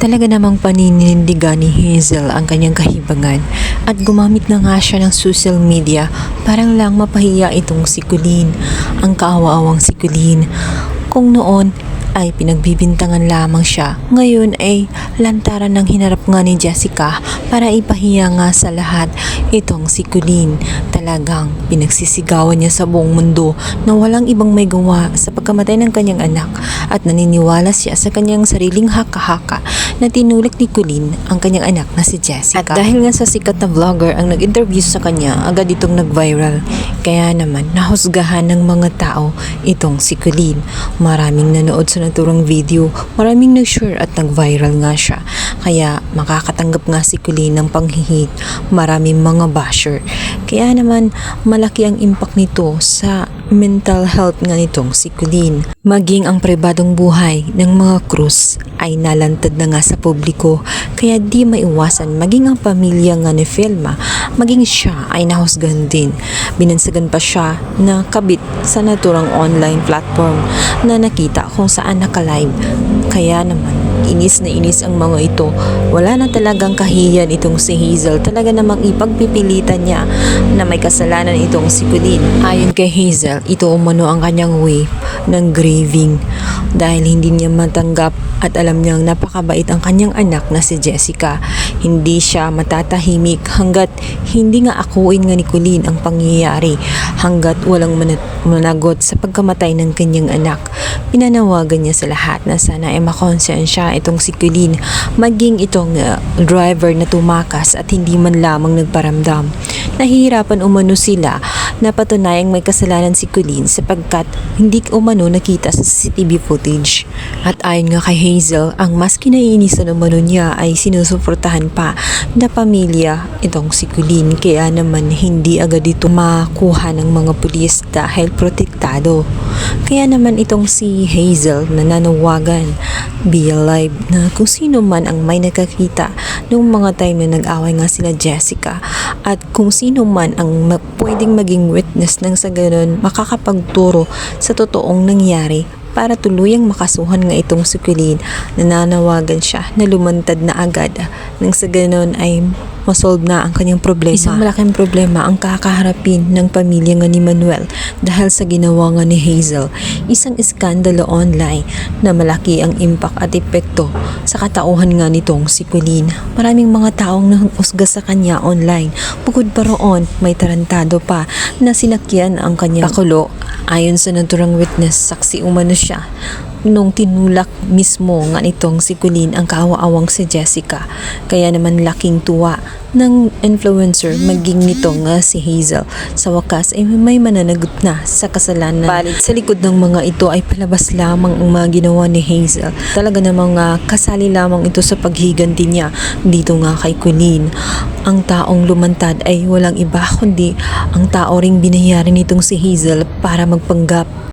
Talaga namang paninindigan ni Hazel ang kanyang kahibangan at gumamit na nga siya ng social media parang lang mapahiya itong si Colleen, ang kaawa-awang si Colleen. Kung noon ay pinagbibintangan lamang siya, ngayon ay lantaran ng hinarap nga ni Jessica para ipahiya nga sa lahat itong si Colleen. Talagang pinagsisigawan niya sa buong mundo na walang ibang may gawa sa pagkamatay ng kanyang anak at naniniwala siya sa kanyang sariling haka-haka na tinulik ni Colleen ang kanyang anak na si Jessica. At dahil nga sa sikat na vlogger ang nag-interview sa kanya, agad itong nag-viral. Kaya naman, nahusgahan ng mga tao itong si Colleen. Maraming nanood sa naturang video, maraming nag-share at nag-viral nga siya. Kaya makakatanggap nga si Colleen ng panghihit, maraming mga basher. Kaya naman, malaki ang impact nito sa mental health nga nitong si Colleen. Maging ang pribadong buhay ng mga krus ay nalantad na nga sa publiko kaya di maiwasan maging ang pamilya nga ni Felma maging siya ay nahusgan din. Binansagan pa siya na kabit sa naturang online platform na nakita kung saan nakalive. Kaya naman inis na inis ang mga ito. Wala na talagang kahiyan itong si Hazel. Talaga namang ipagpipilitan niya na may kasalanan itong si Colleen. Ayon kay Hazel, ito umano ang kanyang way ng grieving dahil hindi niya matanggap at alam niyang napakabait ang kanyang anak na si Jessica. Hindi siya matatahimik hanggat hindi nga akuin nga ni Colleen ang pangyayari hanggat walang managot sa pagkamatay ng kanyang anak. Pinanawagan niya sa lahat na sana ay makonsensya itong si Colleen maging itong uh, driver na tumakas at hindi man lamang nagparamdam. Nahihirapan umano sila na patunayang may kasalanan si Colleen sapagkat hindi umano nakita sa CCTV footage. At ayon nga kay Hazel, ang mas kinaiinisan umano niya ay sinusuportahan pa na pamilya itong si Colleen kaya naman hindi agad ito makuha ng mga pulis dahil protektado. Kaya naman itong si Hazel na nanawagan be alive na kung sino man ang may nakakita noong mga time na nag-away nga sila Jessica. At kung sino man ang ma- pwedeng maging witness ng sa ganun makakapagturo sa totoong nangyari para tuluyang makasuhan nga itong si Colleen nananawagan siya na lumantad na agad. Nang sa ganun ay masolve na ang kanyang problema. Isang malaking problema ang kakaharapin ng pamilya nga ni Manuel dahil sa ginawa nga ni Hazel. Isang iskandalo online na malaki ang impact at epekto sa katauhan nga nitong si Colleen. Maraming mga taong nahusga sa kanya online. Bukod pa roon, may tarantado pa na sinakyan ang kanyang pakulo. Ayon sa naturang witness, saksi umano siya nung tinulak mismo nga nitong si Colleen ang kaawa-awang si Jessica. Kaya naman laking tuwa ng influencer maging nito nga si Hazel. Sa wakas ay may mananagot na sa kasalanan. Balit sa likod ng mga ito ay palabas lamang ang mga ginawa ni Hazel. Talaga namang uh, kasali lamang ito sa paghiganti niya dito nga kay Colleen. Ang taong lumantad ay walang iba kundi ang tao ring binayaran nitong si Hazel para magpanggap